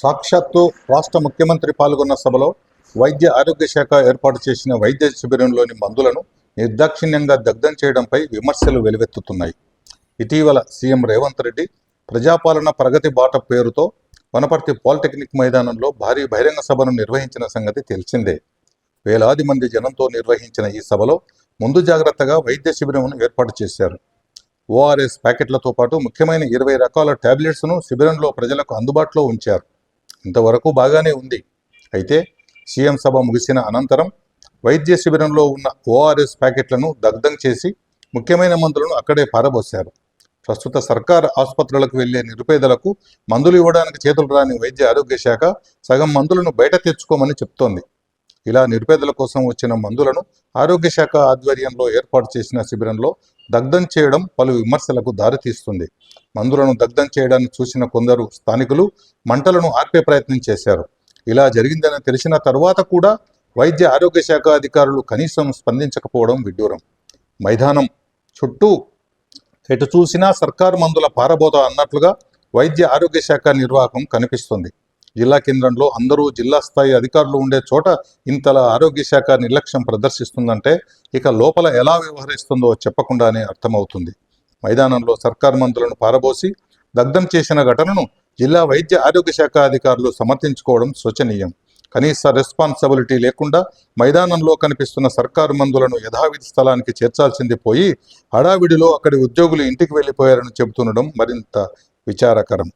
సాక్షాత్తు రాష్ట్ర ముఖ్యమంత్రి పాల్గొన్న సభలో వైద్య ఆరోగ్య శాఖ ఏర్పాటు చేసిన వైద్య శిబిరంలోని మందులను నిర్దాక్షిణ్యంగా దగ్ధం చేయడంపై విమర్శలు వెలువెత్తుతున్నాయి. ఇటీవల సీఎం రేవంత్ రెడ్డి ప్రజాపాలన ప్రగతి బాట పేరుతో వనపర్తి పాలిటెక్నిక్ మైదానంలో భారీ బహిరంగ సభను నిర్వహించిన సంగతి తెలిసిందే. వేలాది మంది జనంతో నిర్వహించిన ఈ సభలో ముందు జాగ్రత్తగా వైద్య శిబిరమును ఏర్పాటు చేశారు. ఓఆర్ఎస్ ప్యాకెట్లతో పాటు ముఖ్యమైన ఇరవై రకాల టాబ్లెట్స్ను శిబిరంలో ప్రజలకు అందుబాటులో ఉంచారు. ఇంతవరకు బాగానే ఉంది. అయితే సీఎం సభ ముగిసిన అనంతరం వైద్య శిబిరంలో ఉన్న ఓఆర్ఎస్ ప్యాకెట్లను దగ్ధం చేసి ముఖ్యమైన మందులను అక్కడే పారబోశారు. ప్రస్తుత సర్కార్ ఆసుపత్రులకు వెళ్ళే నిరుపేదలకు మందులు ఇవ్వడానికి చేతులు రాని వైద్య ఆరోగ్య శాఖ సగం మందులను బయట తెచ్చుకోమని చెప్తోంది. ఇలా నిరుపేదల కోసం వచ్చిన మందులను ఆరోగ్య శాఖ ఆధ్వర్యంలో ఏర్పాటు చేసిన శిబిరంలో దగ్ధం చేయడం పలు విమర్శలకు దారితీస్తుంది మందులను దగ్ధం చేయడాన్ని చూసిన కొందరు స్థానికులు మంటలను ఆర్పే ప్రయత్నం చేశారు. ఇలా జరిగిందని తెలిసిన తరువాత కూడా వైద్య ఆరోగ్య శాఖ అధికారులు కనీసం స్పందించకపోవడం విడ్డూరం. మైదానం చుట్టూ ఎటు చూసినా సర్కారు మందుల పారబోత అన్నట్లుగా వైద్య ఆరోగ్య శాఖ నిర్వాహకం కనిపిస్తుంది. జిల్లా కేంద్రంలో అందరూ జిల్లా స్థాయి అధికారులు ఉండే చోట ఇంతలా ఆరోగ్య శాఖ నిర్లక్ష్యం ప్రదర్శిస్తుందంటే ఇక లోపల ఎలా వ్యవహరిస్తుందో చెప్పకుండానే అర్థమవుతుంది. మైదానంలో సర్కార్ మందులను పారబోసి దగ్ధం చేసిన ఘటనను జిల్లా వైద్య ఆరోగ్య శాఖ అధికారులు సమర్థించుకోవడం శోచనీయం. కనీస రెస్పాన్సిబిలిటీ లేకుండా మైదానంలో కనిపిస్తున్న సర్కారు మందులను యథావిధి స్థలానికి చేర్చాల్సింది పోయి హడావిడిలో అక్కడి ఉద్యోగులు ఇంటికి వెళ్ళిపోయారని చెబుతుండడం మరింత విచారకరం.